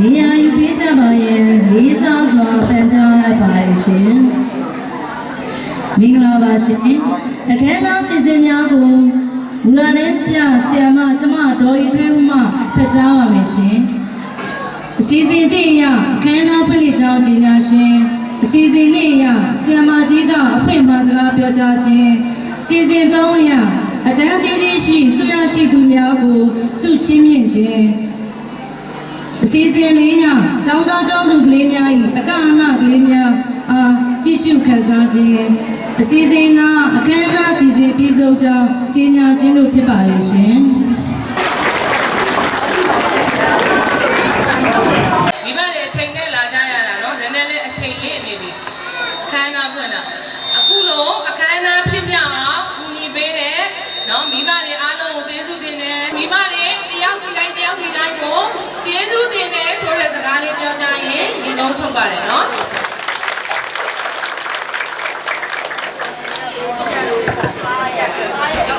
နေရာယူပေးကြပါရန်လေးစားစွာပန်ကြားအပ်ပါရှင်မင်္ဂလာပါရှင်အခမ်းအနားစီစဉ်များကိုမူလာနဲ့ပြဆရာမကျမဒေါ်ရီထွေးဦးမှဖတ်ကြားပါမယ်ရှင်အစီအစဉ်တည်းအရအခမ်းအနားဖွင့်လှစ်ကြောင်းကြီးညာရှင်အစီအစဉ်နေ့အရဆရာမကြီးကအဖွင့်မှာစကားပြောကြားခြင်းစီစဉ်သုံးအရအတန်းသေးသေးရှိဆုရရှိသူများကိုဆုချင်းမြင့်ခြင်းအ စီအစဉ်လေးညចောင်းသားចောင်းသူကလေးများ၏အကအမကလေးများအားကြည့်ရှုခန်းစားခြင်းအစီအစဉ်ကအခမ်းအနားအစီအစဉ်ပြည်စုံကြောင်းကြီးညာခြင်းတို့ဖြစ်ပါရဲ့ရှင် ထုတ်ပါတယ်နော်